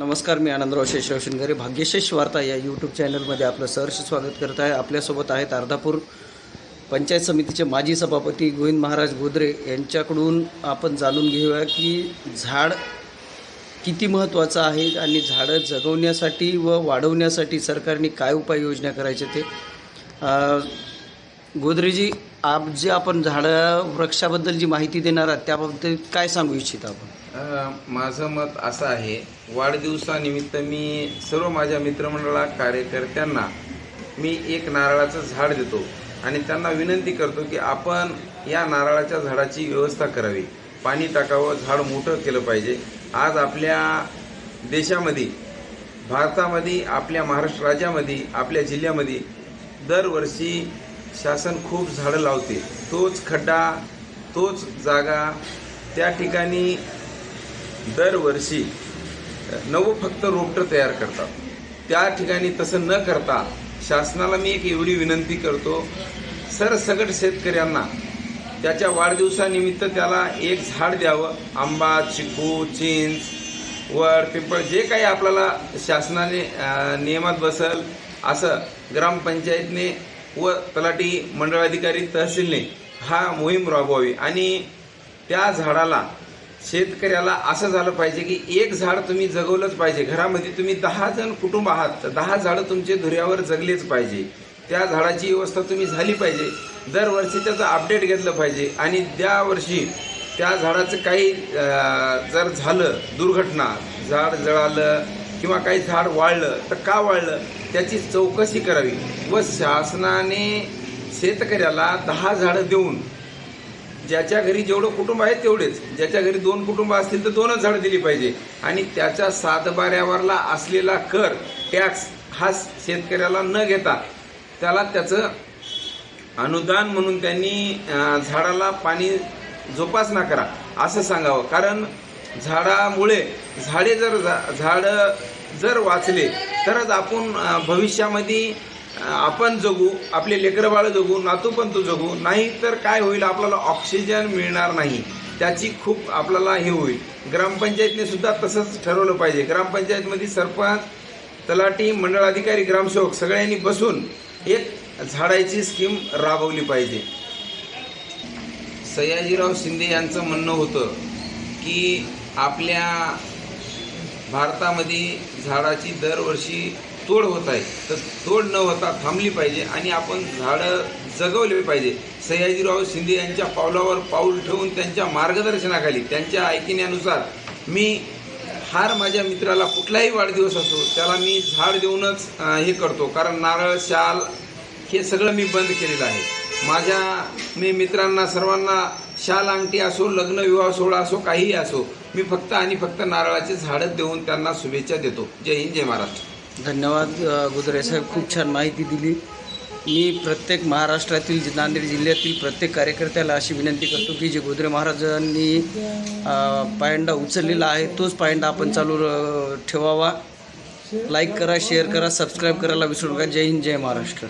नमस्कार मी आनंदराव शेषराव शिंगारे भाग्यशेष वार्ता या यूट्यूब चॅनलमध्ये आपलं सहर्ष स्वागत करत आहे. आपल्यासोबत आहेत अर्धापूर पंचायत समितीचे माजी सभापती गोविंद महाराज गोदरे. यांच्याकडून आपण जाणून घेऊया की झाड किती महत्त्वाचं आहे आणि झाडं जगवण्यासाठी व वाढवण्यासाठी सरकारने काय उपाययोजना करायचे ते. गोदरेजी आप जे आपण झाडं वृक्षाबद्दल जी माहिती देणार आहात त्याबद्दल काय सांगू इच्छिता आपण? माझं मत असं आहे वाढदिवसानिमित्त मी सर्व माझ्या मित्रमंडळा कार्यकर्त्यांना मी एक नारळाचं झाड देतो आणि त्यांना विनंती करतो की आपण या नारळाच्या झाडाची व्यवस्था करावी. पाणी टाकावं झाड मोठं केलं पाहिजे. आज आपल्या देशामध्ये भारतामध्ये आपल्या महाराष्ट्र राज्यामध्ये आपल्या जिल्ह्यामध्ये दरवर्षी शासन खूप झाडं लावते. तोच खड्डा तोच जागा त्या ठिकाणी दरवर्षी नवं फक्त रोपटं तयार करतात. त्या ठिकाणी तसं न करता शासनाला मी एक एवढी विनंती करतो सरसगट शेतकऱ्यांना त्याच्या वाढदिवसानिमित्त त्याला एक झाड द्यावं. आंबा चिकू चिंच वड पिंपळ जे काही आपल्याला शासनाने नियमात बसल असं ग्रामपंचायतने व तलाठी मंडळाधिकारी तहसीलने हा मोहीम राबवावी. आणि त्या झाडाला शेतकऱ्याला असं झालं पाहिजे की एक झाड तुम्ही जगवलंच पाहिजे. घरामध्ये तुम्ही दहा जण कुटुंब आहात तर दहा झाडं तुमचे धुऱ्यावर जगलेच पाहिजे. त्या झाडाची व्यवस्था तुम्ही झाली पाहिजे. दरवर्षी त्याचं अपडेट घेतलं पाहिजे. आणि त्या वर्षी त्या झाडाचं काही जर झालं दुर्घटना झाड जळालं किंवा काही झाड वाळलं तर का वाळलं? त्याची चौकशी करावी. व शासनाने शेतकऱ्याला दहा झाडं देऊन ज्याच्या घरी जेवढं कुटुंब आहे तेवढेच. ज्याच्या घरी दोन कुटुंब असतील तर दोनच झाडं दिली पाहिजे. आणि त्याच्या सातबाऱ्यावरला असलेला कर टॅक्स हा शेतकऱ्याला न घेता त्याला त्याचं अनुदान म्हणून त्यांनी झाडाला पाणी जोपासना करा असं सांगावं. कारण झाडामुळे झाडे जर झा- झाडं जर वाचले तरच आपण भविष्यामध्ये आपण जगू आपले लेकरबाळ जगू नातू पण तू जगू नाही तर काय होईल आपल्याला ऑक्सिजन मिळणार नाही. त्याची खूप आपल्याला हे होईल. ग्रामपंचायतने सुद्धा तसंच ठरवलं पाहिजे. ग्रामपंचायतमध्ये सरपंच तलाठी मंडळ अधिकारी ग्रामसेवक सगळ्यांनी बसून एक झाडाची स्कीम राबवली पाहिजे. सयाजीराव शिंदे यांचं म्हणणं होतं की आपल्या भारतामध्ये झाडाची दरवर्षी तोड होत आहे. तर तोड न होता थांबली पाहिजे आणि आपण झाडं जगवले पाहिजे. सयाजीराव शिंदे यांच्या पावलावर पाऊल ठेवून त्यांच्या मार्गदर्शनाखाली त्यांच्या ऐकण्यानुसार मी हार माझ्या मित्राला कुठलाही वाढदिवस असो त्याला मी झाड देऊनच हे करतो. कारण नारळ शाल हे सगळं मी बंद केलेलं आहे. माझ्या मी मित्रांना सर्वांना शाल अंगठी असो लग्न विवाह सोहळा असो काहीही असो मी फक्त आणि फक्त नारळाची झाडं देऊन त्यांना शुभेच्छा देतो. जय हिंद जय महाराष्ट्र. धन्यवाद अ, गुजरे साहेब. खूप छान माहिती दिली. मी प्रत्येक महाराष्ट्रातील नांदेड जिल्ह्यातील प्रत्येक कार्यकर्त्याला अशी विनंती करतो की जे गोदरे महाराजांनी पायंडा उचललेला आहे तोच पायंडा आपण चालू ठेवावा. लाईक करा शेअर करा सबस्क्राईब करायला विसरू नका. जय हिंद जय महाराष्ट्र.